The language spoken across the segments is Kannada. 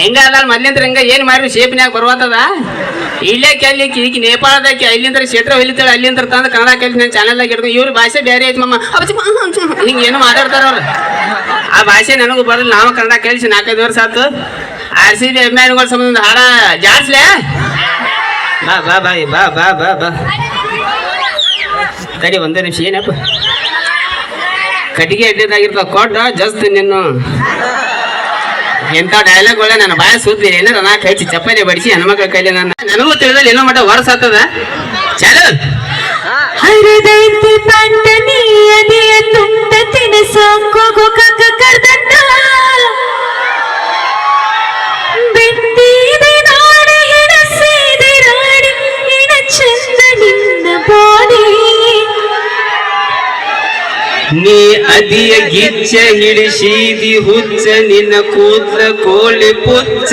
ಹೆಂಗ ಅದ ಮಲ್ಲಿಂದ್ರ ಹೆಂಗ? ಏನ್ ಮಾಡ್ರಿ? ಶೇಪ್ನ್ಯಾಗ ಬರುವಂತದ? ಇಲ್ಲೇ ಕೆಲ್ಲಿ ಈಗ ನೇಪಾಳದಾಕಿ ಅಲ್ಲಿಂದ ಕ್ಷೇತ್ರ ಹೊಲಿತಾಳೆ. ಅಲ್ಲಿಂದ ತಂದ ಕನ್ನಡ ಕಲಿ ನನ್ನ ಚಾನಲ್ದಾಗ ಹಿಡ್ಕೊಂಡು ಇವ್ರ ಭಾಷೆ ಬೇರೆ ಐತಿ ಮಮ್ಮ ಹಿಂಗೆ ಏನು ಮಾತಾಡ್ತಾರ ಅವ್ರು. ಆ ಭಾಷೆ ನನಗೂ ಬರಲ್ಲ. ನಾವು ಕನ್ನಡ ಕಲಿಸಿ ನಾಲ್ಕೈದು ವರ್ಷ ಆತು. ಆರ್ ಸಿ ಬಿ ಅಭಿಮಾನಿಗಳ ಸಂಬಂಧ ಹಾಡ ಜಾಸ್ಲೆ ಬಾ ಬಾ ಬಾ ಬಾ ಬಾ ಬಾ ಬಾ. ತಡಿ, ಒಂದೇ ನಿಮಿಷ, ಏನಪ್ಪ? ಕಟ್ಟಿಗೆ ಅಡ್ಡಿದಾಗಿರ್ತಾವ ಕೊಟ್ಟ ಜಸ್ಟ್ ನಿನ್ನು ಎಂತ ಒಳ್ಳೆ ನನ್ನ ಬಾಯ ಸುದ್ದಿ ಏನಾರ ನಾ ಕೈಚಿ ಚಪ್ಪಲಿ ಬಡಿಸಿ ಹೆಣ್ಮಕ್ಳ ಕೈಲಿ ನನ್ನ ನನಗೂ ತಿಳಿದಲ್ಲಿ ಏನೋ ಮಟ್ಟ ಹೊರಸಾತದ ಆಗ್ತದ. ಚಲೋ. ಹರಿದೈತಿ ಪಂಟ ನೀ ಅದಿಯ ಗಿಚ್ಚ ಹಿಡಿಸಿದಿ ಹುಚ್ಚ, ನಿನ್ನ ಕೂತ್ರ ಕೋಳಿ ಪುಚ್ಚ.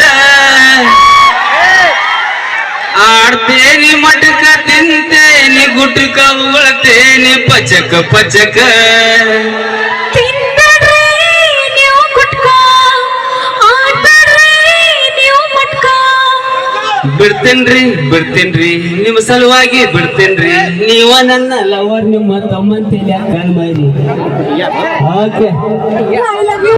ಆಡ್ತೇನಿ ಮಟಕ, ತಿಂತೇನಿ ಗುಟಕ ಉಳ್ತೇನಿ ಪಚಕ ಪಚಕ. ಬಿಡ್ತೇನ್ರಿ ಬಿಡ್ತೇನ್ರಿ. ನಿಮ್ಮ ಸಲುವಾಗಿ ಬಿಡ್ತೇನ್ರಿ. ನೀವ ನನ್ನ ಲವರ್ ನಿಮ್ಮ ತಮ್ಮಂತೇಳಿ ಓಕೆ. Love you.